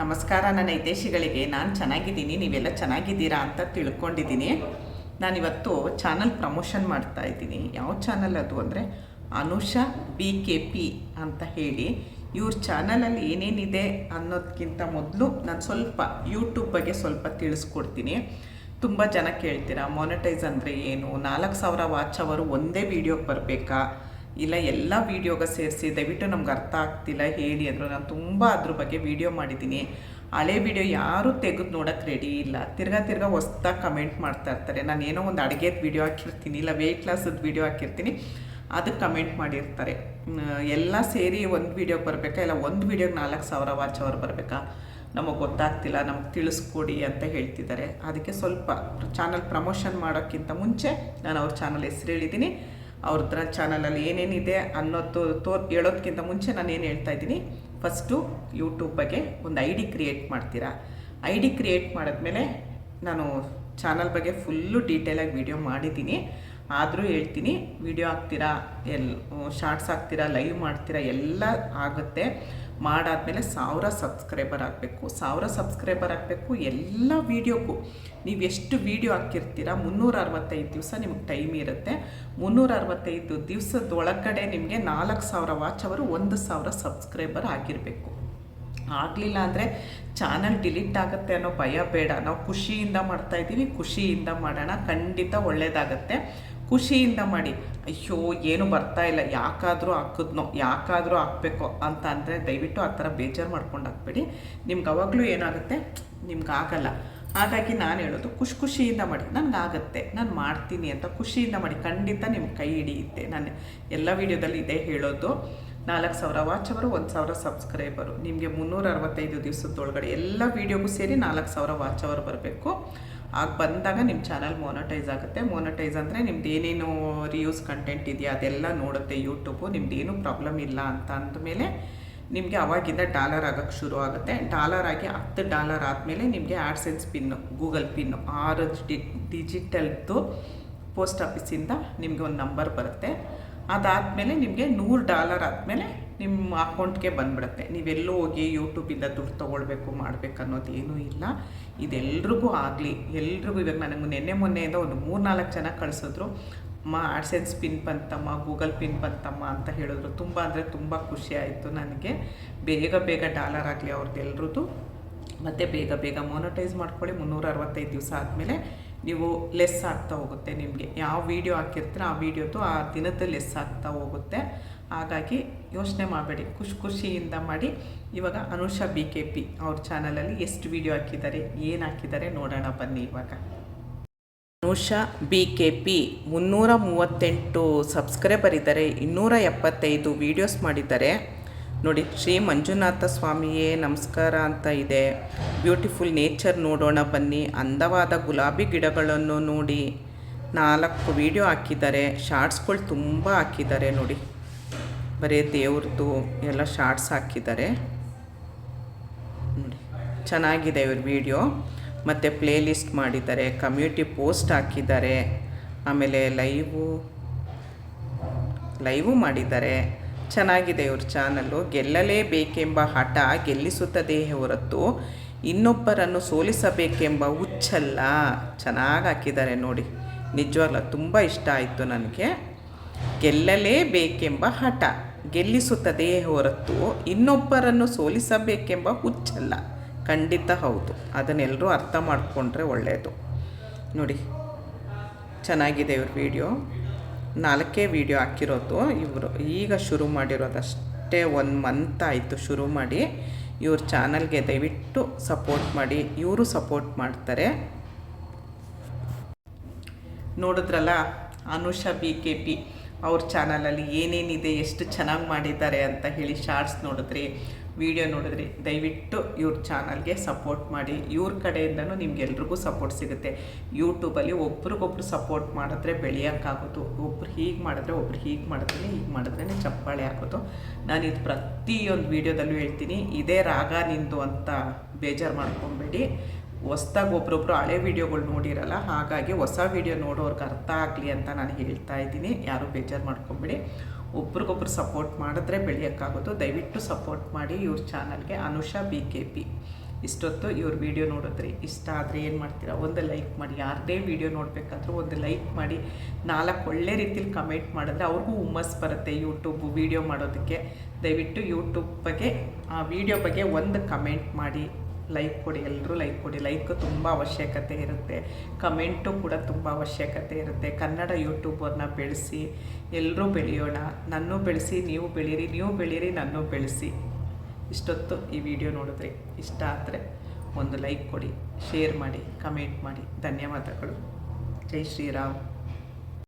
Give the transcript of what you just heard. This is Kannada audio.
ನಮಸ್ಕಾರ ನನ್ನ ಹಿತೈಷಿಗಳಿಗೆ. ನಾನು ಚೆನ್ನಾಗಿದ್ದೀನಿ, ನೀವೆಲ್ಲ ಚೆನ್ನಾಗಿದ್ದೀರಾ ಅಂತ ತಿಳ್ಕೊಂಡಿದ್ದೀನಿ. ನಾನಿವತ್ತು ಚಾನಲ್ ಪ್ರಮೋಷನ್ ಮಾಡ್ತಾ ಇದ್ದೀನಿ. ಯಾವ ಚಾನಲ್ ಅದು ಅಂದರೆ ಅನುಷಾ ಬಿ ಕೆ ಪಿ ಅಂತ ಹೇಳಿ. ಇವ್ರ ಚಾನಲಲ್ಲಿ ಏನೇನಿದೆ ಅನ್ನೋದಕ್ಕಿಂತ ಮೊದಲು ನಾನು ಸ್ವಲ್ಪ ಯೂಟ್ಯೂಬ್ ಬಗ್ಗೆ ಸ್ವಲ್ಪ ತಿಳಿಸ್ಕೊಡ್ತೀನಿ. ತುಂಬ ಜನ ಕೇಳ್ತೀರಾ ಮೊನಟೈಸ್ ಅಂದರೆ ಏನು? ನಾಲ್ಕು ಸಾವಿರ ವಾಚ್ ಅವರು ಒಂದೇ ವೀಡಿಯೋಗೆ ಬರಬೇಕಾ? ಇಲ್ಲ, ಎಲ್ಲ ವೀಡಿಯೋಗೆ ಸೇರಿಸಿ, ದಯವಿಟ್ಟು ನಮ್ಗೆ ಅರ್ಥ ಆಗ್ತಿಲ್ಲ, ಹೇಳಿ ಅಂದರು. ನಾನು ತುಂಬ ಅದ್ರ ಬಗ್ಗೆ ವೀಡಿಯೋ ಮಾಡಿದ್ದೀನಿ. ಹಳೆ ವೀಡಿಯೋ ಯಾರೂ ತೆಗೆದು ನೋಡೋಕ್ಕೆ ರೆಡಿ ಇಲ್ಲ. ತಿರ್ಗಾ ತಿರ್ಗಾ ಹೊಸ್ದಾಗಿ ಕಮೆಂಟ್ ಮಾಡ್ತಾ ಇರ್ತಾರೆ. ನಾನು ಏನೋ ಒಂದು ಅಡುಗೆದು ವೀಡಿಯೋ ಹಾಕಿರ್ತೀನಿ, ಇಲ್ಲ ವೆಯ್ಟ್ ಲಾಸದ ವೀಡಿಯೋ ಹಾಕಿರ್ತೀನಿ ಅದಕ್ಕೆ ಕಮೆಂಟ್ ಮಾಡಿರ್ತಾರೆ. ಎಲ್ಲ ಸೇರಿ ಒಂದು ವೀಡಿಯೋಗೆ ಬರಬೇಕಾ? ಇಲ್ಲ, ಒಂದು ವೀಡಿಯೋಗೆ ನಾಲ್ಕು ಸಾವಿರ ವಾಚ್ ಅವರ್ ಬರಬೇಕಾ? ನಮಗೆ ಗೊತ್ತಾಗ್ತಿಲ್ಲ, ನಮಗೆ ತಿಳಿಸ್ಕೊಡಿ ಅಂತ ಹೇಳ್ತಿದ್ದಾರೆ. ಅದಕ್ಕೆ ಸ್ವಲ್ಪ ಚಾನಲ್ ಪ್ರಮೋಷನ್ ಮಾಡೋಕ್ಕಿಂತ ಮುಂಚೆ ನಾನು ಅವ್ರ ಚಾನಲ್ ಹೆಸರು ಹೇಳಿದ್ದೀನಿ. ಅವ್ರದ್ರ ಚಾನಲಲ್ಲಿ ಏನೇನಿದೆ ಅನ್ನೋದು ತೋ ಹೇಳೋದಕ್ಕಿಂತ ಮುಂಚೆ ನಾನು ಏನು ಹೇಳ್ತಾ ಇದ್ದೀನಿ? ಫಸ್ಟು ಯೂಟ್ಯೂಬ್ ಬಗ್ಗೆ ಒಂದು ಐ ಡಿ ಕ್ರಿಯೇಟ್ ಮಾಡ್ತೀರಾ? ಐ ಡಿ ಕ್ರಿಯೇಟ್ ಮಾಡಿದ್ಮೇಲೆ ನಾನು ಚಾನಲ್ ಬಗ್ಗೆ ಫುಲ್ಲು ಡೀಟೇಲಾಗಿ ವಿಡಿಯೋ ಮಾಡಿದ್ದೀನಿ. ಆದರೂ ಹೇಳ್ತೀನಿ ವಿಡಿಯೋ ಹಾಕ್ತೀರಾ, ಎಲ್ ಶಾರ್ಟ್ಸ್ ಹಾಕ್ತೀರಾ ಲೈವ್ ಮಾಡ್ತೀರಾ, ಎಲ್ಲ ಆಗುತ್ತೆ. ಮಾಡಾದ್ಮೇಲೆ ಸಾವಿರ ಸಬ್ಸ್ಕ್ರೈಬರ್ ಆಗಬೇಕು. ಸಾವಿರ ಸಬ್ಸ್ಕ್ರೈಬರ್ ಆಗಬೇಕು ಎಲ್ಲ ವೀಡಿಯೋಕ್ಕೂ. ನೀವು ಎಷ್ಟು ವೀಡಿಯೋ ಹಾಕಿರ್ತೀರ? ಮುನ್ನೂರ ಅರವತ್ತೈದು ದಿವಸ ನಿಮಗೆ ಟೈಮ್ ಇರುತ್ತೆ. ಮುನ್ನೂರ ಅರವತ್ತೈದು ದಿವಸದೊಳಗಡೆ ನಿಮಗೆ ನಾಲ್ಕು ಸಾವಿರ ವಾಚ್ ಅವರು ಒಂದು ಸಾವಿರ ಸಬ್ಸ್ಕ್ರೈಬರ್ ಆಗಿರಬೇಕು. ಆಗಲಿಲ್ಲ ಅಂದರೆ ಚಾನಲ್ ಡಿಲೀಟ್ ಆಗುತ್ತೆ ಅನ್ನೋ ಭಯ ಬೇಡ. ನಾವು ಖುಷಿಯಿಂದ ಮಾಡ್ತಾ ಇದ್ದೀವಿ. ಖುಷಿಯಿಂದ ಮಾಡೋಣ. ಖಂಡಿತ ಒಳ್ಳೆಯದಾಗತ್ತೆ ಖುಷಿಯಿಂದ ಮಾಡಿ, ಅಯ್ಯೋ, ಏನು ಬರ್ತಾ ಇಲ್ಲ, ಯಾಕಾದರೂ ಹಾಕಿದ್ನೋ, ಯಾಕಾದರೂ ಹಾಕಬೇಕು ಅಂತ ಅಂದರೆ ದಯವಿಟ್ಟು ಆ ಥರ ಬೇಜಾರು ಮಾಡ್ಕೊಂಡು ಹಾಕ್ಬೇಡಿ. ನಿಮ್ಗೆ ಅವಾಗಲೂ ಏನಾಗುತ್ತೆ? ನಿಮ್ಗೆ ಆಗಲ್ಲ. ಹಾಗಾಗಿ ನಾನು ಹೇಳೋದು ಖುಷಿ ಖುಷಿಯಿಂದ ಮಾಡಿ ನನಗಾಗತ್ತೆ ನಾನು ಮಾಡ್ತೀನಿ ಅಂತ ಖುಷಿಯಿಂದ ಮಾಡಿ, ಖಂಡಿತ ನಿಮ್ಮ ಕೈ ಹಿಡಿಯುತ್ತೆ. ನಾನು ಎಲ್ಲ ವೀಡಿಯೋದಲ್ಲಿ ಇದೇ ಹೇಳೋದು. ನಾಲ್ಕು ಸಾವಿರ ವಾಚ್ ಅವರು, ಒಂದು ಸಾವಿರ ಸಬ್ಸ್ಕ್ರೈಬರು. ನಿಮಗೆ ಮುನ್ನೂರ ಅರವತ್ತೈದು ದಿವಸದೊಳಗಡೆ ಎಲ್ಲ ವೀಡಿಯೋಗೂ ಸೇರಿ ನಾಲ್ಕು ಸಾವಿರ ವಾಚ್ ಅವರ್ ಬರಬೇಕು. ಆಗ ಬಂದಾಗ ನಿಮ್ಮ ಚಾನಲ್ ಮೋನಟೈಸ್ ಆಗುತ್ತೆ. ಮೋನಟೈಸ್ ಅಂದರೆ ನಿಮ್ದು ಏನೇನು ರಿಯೂಸ್ ಕಂಟೆಂಟ್ ಇದೆಯಾ ಅದೆಲ್ಲ ನೋಡುತ್ತೆ ಯೂಟ್ಯೂಬು ನಿಮ್ದು ಏನೂ ಪ್ರಾಬ್ಲಮ್ ಇಲ್ಲ ಅಂತ ಅಂದಮೇಲೆ ನಿಮಗೆ ಅವಾಗಿಂದ ಡಾಲರ್ ಆಗೋಕ್ಕೆ ಶುರು ಆಗುತ್ತೆ. ಡಾಲರ್ ಆಗಿ ಹತ್ತು ಡಾಲರ್ ಆದಮೇಲೆ ನಿಮಗೆ ಆಡ್ಸೆನ್ಸ್ ಪಿನ್ನು ಗೂಗಲ್ ಪಿನ್ನು ಆರು ಡಿ ಡಿಜಿಟಲ್ದು ಪೋಸ್ಟ್ ಆಫೀಸಿಂದ ನಿಮಗೆ ಒಂದು ನಂಬರ್ ಬರುತ್ತೆ. ಅದಾದಮೇಲೆ ನಿಮಗೆ ನೂರು ಡಾಲರ್ ಆದಮೇಲೆ ನಿಮ್ಮ ಅಕೌಂಟ್ಗೆ ಬಂದ್ಬಿಡುತ್ತೆ. ನೀವೆಲ್ಲೂ ಹೋಗಿ ಯೂಟ್ಯೂಬಿಂದ ದುಡ್ಡು ತೊಗೊಳ್ಬೇಕು ಮಾಡಬೇಕು ಅನ್ನೋದು ಏನೂ ಇಲ್ಲ. ಇದೆಲ್ರಿಗೂ ಆಗಲಿ, ಎಲ್ರಿಗೂ ಇವಾಗ ನನಗೆ ನಿನ್ನೆ ಮೊನ್ನೆಯಿಂದ ಒಂದು ಮೂರು ನಾಲ್ಕು ಜನ ಕಳಿಸಿದ್ರು. ಅಮ್ಮ, ಆಡ್ಸೆನ್ಸ್ ಪಿನ್ ಬಂತಮ್ಮ, ಗೂಗಲ್ ಪಿನ್ ಬಂತಮ್ಮ ಅಂತ ಹೇಳಿದ್ರು. ತುಂಬ ಅಂದರೆ ತುಂಬ ಖುಷಿ ಆಯಿತು ನನಗೆ. ಬೇಗ ಬೇಗ ಡಾಲರ್ ಆಗಲಿ ಅವ್ರದ್ದು ಎಲ್ರದ್ದು ಮತ್ತು ಬೇಗ ಬೇಗ ಮೋನಟೈಸ್ ಮಾಡ್ಕೊಳ್ಳಿ. ಮುನ್ನೂರ ಅರವತ್ತೈದು ದಿವಸ ಆದಮೇಲೆ ನೀವು ಲೆಸ್ ಆಗ್ತಾ ಹೋಗುತ್ತೆ ನಿಮಗೆ. ಯಾವ ವೀಡಿಯೋ ಹಾಕಿರ್ತೀರ ಆ ವೀಡಿಯೋದು ಆ ದಿನದ ಲೆಸ್ ಆಗ್ತಾ ಹೋಗುತ್ತೆ. ಹಾಗಾಗಿ ಯೋಚನೆ ಮಾಡಬೇಡಿ. ಖುಷಿ ಖುಷಿಯಿಂದ ಮಾಡಿ. ಇವಾಗ ಅನುಷಾ ಬಿ ಕೆ ಪಿ ಅವ್ರ ಚಾನಲಲ್ಲಿ ಎಷ್ಟು ವಿಡಿಯೋ ಹಾಕಿದ್ದಾರೆ, ಏನು ಹಾಕಿದ್ದಾರೆ ನೋಡೋಣ ಬನ್ನಿ ಇವಾಗ. ಅನುಷಾ ಬಿ ಕೆ ಪಿ ಮುನ್ನೂರ ಮೂವತ್ತೆಂಟು ಸಬ್ಸ್ಕ್ರೈಬರ್ ಇದ್ದಾರೆ, ಇನ್ನೂರ ಎಪ್ಪತ್ತೈದು ವೀಡಿಯೋಸ್ ಮಾಡಿದ್ದಾರೆ. ನೋಡಿ, ಶ್ರೀ ಮಂಜುನಾಥ ಸ್ವಾಮಿಯೇ ನಮಸ್ಕಾರ ಅಂತ ಇದೆ. ಬ್ಯೂಟಿಫುಲ್ ನೇಚರ್ ನೋಡೋಣ ಬನ್ನಿ. ಅಂದವಾದ ಗುಲಾಬಿ ಗಿಡಗಳನ್ನು ನೋಡಿ. ನಾಲ್ಕು ವೀಡಿಯೋ ಹಾಕಿದ್ದಾರೆ. ಶಾರ್ಟ್ಸ್ಗಳು ತುಂಬ ಹಾಕಿದ್ದಾರೆ ನೋಡಿ. ಬರೀ ದೇವ್ರದ್ದು ಎಲ್ಲ ಶಾರ್ಟ್ಸ್ ಹಾಕಿದ್ದಾರೆ. ನೋಡಿ, ಚೆನ್ನಾಗಿದೆ ಇವ್ರ ವಿಡಿಯೋ. ಮತ್ತು ಪ್ಲೇ ಲಿಸ್ಟ್ ಮಾಡಿದ್ದಾರೆ, ಕಮ್ಯುನಿಟಿ ಪೋಸ್ಟ್ ಹಾಕಿದ್ದಾರೆ, ಆಮೇಲೆ ಲೈವು ಲೈವು ಮಾಡಿದ್ದಾರೆ. ಚೆನ್ನಾಗಿದೆ ಇವ್ರ ಚಾನಲ್ಲು, ಗೆಲ್ಲಲೇಬೇಕೆಂಬ ಹಠ ಗೆಲ್ಲಿಸುತ್ತದೆ ಹೊರತು ಇನ್ನೊಬ್ಬರನ್ನು ಸೋಲಿಸಬೇಕೆಂಬ ಹುಚ್ಚಲ್ಲ. ಚೆನ್ನಾಗಿ ಹಾಕಿದ್ದಾರೆ ನೋಡಿ, ನಿಜವಾಗ್ಲೂ ತುಂಬ ಇಷ್ಟ ಆಯಿತು ನನಗೆ. ಗೆಲ್ಲಲೇಬೇಕೆಂಬ ಹಠ. ಗೆಲ್ಲಿಸುತ್ತದೆ ಹೊರತು ಇನ್ನೊಬ್ಬರನ್ನು ಸೋಲಿಸಬೇಕೆಂಬ ಹುಚ್ಚಲ್ಲ. ಖಂಡಿತ ಹೌದು. ಅದನ್ನೆಲ್ಲರೂ ಅರ್ಥ ಮಾಡಿಕೊಂಡ್ರೆ ಒಳ್ಳೆಯದು ನೋಡಿ, ಚೆನ್ನಾಗಿದೆ ಇವ್ರ ವಿಡಿಯೋ. ನಾಲ್ಕೇ ವಿಡಿಯೋ ಹಾಕಿರೋದು. ಇವರು ಈಗ ಶುರು ಮಾಡಿರೋದಷ್ಟೇ ಒಂದು ಮಂತ್ ಆಯಿತು ಶುರು ಮಾಡಿ. ಇವ್ರ ಚಾನಲ್ಗೆ ದಯವಿಟ್ಟು ಸಪೋರ್ಟ್ ಮಾಡಿ. ಇವರು ಸಪೋರ್ಟ್ ಮಾಡ್ತಾರೆ. ನೋಡಿದ್ರಲ್ಲ ಅನುಷಾ ಬಿ ಕೆ ಪಿ ಅವ್ರ ಚಾನಲಲ್ಲಿ ಏನೇನಿದೆ, ಎಷ್ಟು ಚೆನ್ನಾಗಿ ಮಾಡಿದ್ದಾರೆ ಅಂತ ಹೇಳಿ ಶಾರ್ಟ್ಸ್ ನೋಡಿದ್ರಿ ವಿಡಿಯೋ ನೋಡಿದ್ರಿ, ದಯವಿಟ್ಟು ಇವ್ರ ಚಾನಲ್ಗೆ ಸಪೋರ್ಟ್ ಮಾಡಿ. ಇವ್ರ ಕಡೆಯಿಂದನೂ ನಿಮ್ಗೆಲ್ರಿಗೂ ಸಪೋರ್ಟ್ ಸಿಗುತ್ತೆ. ಯೂಟ್ಯೂಬಲ್ಲಿ ಒಬ್ರಿಗೊಬ್ರು ಸಪೋರ್ಟ್ ಮಾಡಿದ್ರೆ ಬೆಳೆಯೋಕ್ಕಾಗೋದು. ಒಬ್ರು ಹೀಗೆ ಮಾಡಿದ್ರೆ ಒಬ್ರು ಹೀಗೆ ಮಾಡಿದ್ರೆ ಹೀಗೆ ಮಾಡಿದ್ರೆ ಚಪ್ಪಾಳೆ ಹಾಕೋದು ನಾನು ಇದು ಪ್ರತಿಯೊಂದು ವೀಡಿಯೋದಲ್ಲೂ ಹೇಳ್ತೀನಿ, ಇದೇ ರಾಗ ನಿಂದು ಅಂತ ಬೇಜಾರು ಮಾಡ್ಕೊಬೇಡಿ. ಹೊಸ್ದಾಗಿ ಒಬ್ರೊಬ್ರು ಹಳೆ ವೀಡಿಯೋಗಳು ನೋಡಿರಲ್ಲ, ಹಾಗಾಗಿ ಹೊಸ ವೀಡಿಯೋ ನೋಡೋರ್ಗೆ ಅರ್ಥ ಆಗಲಿ ಅಂತ ನಾನು ಹೇಳ್ತಾ ಇದ್ದೀನಿ. ಯಾರೂ ಬೇಜಾರು ಮಾಡ್ಕೊಬೇಡಿ. ಒಬ್ರಿಗೊಬ್ರು ಸಪೋರ್ಟ್ ಮಾಡಿದ್ರೆ ಬೆಳೆಯೋಕ್ಕಾಗೋದು. ದಯವಿಟ್ಟು ಸಪೋರ್ಟ್ ಮಾಡಿ ಇವ್ರ ಚಾನಲ್ಗೆ. Anusha B K P. ಇಷ್ಟೊತ್ತು ಇವ್ರ ವಿಡಿಯೋ ನೋಡಿದ್ರಿ. ಇಷ್ಟ ಆದರೆ ಏನು ಮಾಡ್ತೀರಾ? ಒಂದು ಲೈಕ್ ಮಾಡಿ. ಯಾರದೇ ವಿಡಿಯೋ ನೋಡಬೇಕಾದ್ರೂ ಒಂದು ಲೈಕ್ ಮಾಡಿ. ನಾಲ್ಕು ಒಳ್ಳೆ ರೀತಿಲಿ ಕಮೆಂಟ್ ಮಾಡಿದ್ರೆ ಅವ್ರಿಗೂ ಹುಮ್ಮಸ್ ಬರುತ್ತೆ ಯೂಟ್ಯೂಬು ವಿಡಿಯೋ ಮಾಡೋದಕ್ಕೆ. ದಯವಿಟ್ಟು ಯೂಟ್ಯೂಬ್ ಬಗ್ಗೆ, ಆ ವಿಡಿಯೋ ಬಗ್ಗೆ ಒಂದು ಕಮೆಂಟ್ ಮಾಡಿ. ಲೈಕ್ ಕೊಡಿ ಎಲ್ಲರೂ ಲೈಕ್ ಕೊಡಿ. ಲೈಕ್ ತುಂಬ ಅವಶ್ಯಕತೆ ಇರುತ್ತೆ. ಕಮೆಂಟು ಕೂಡ ತುಂಬ ಅವಶ್ಯಕತೆ ಇರುತ್ತೆ. ಕನ್ನಡ ಯೂಟ್ಯೂಬರ್ನ ಬೆಳೆಸಿ ಎಲ್ಲರೂ ಬೆಳೆಯೋಣ. ನನ್ನೂ ಬೆಳೆಸಿ, ನೀವು ಬೆಳೀರಿ ನೀವು ಬೆಳೀರಿ ನನ್ನೂ ಬೆಳೆಸಿ. ಇಷ್ಟೊತ್ತು ಈ ವಿಡಿಯೋ ನೋಡಿದ್ರಿ ಇಷ್ಟ ಆದರೆ ಒಂದು ಲೈಕ್ ಕೊಡಿ, ಶೇರ್ ಮಾಡಿ, ಕಮೆಂಟ್ ಮಾಡಿ. ಧನ್ಯವಾದಗಳು. ಜೈ ಶ್ರೀರಾಮ್.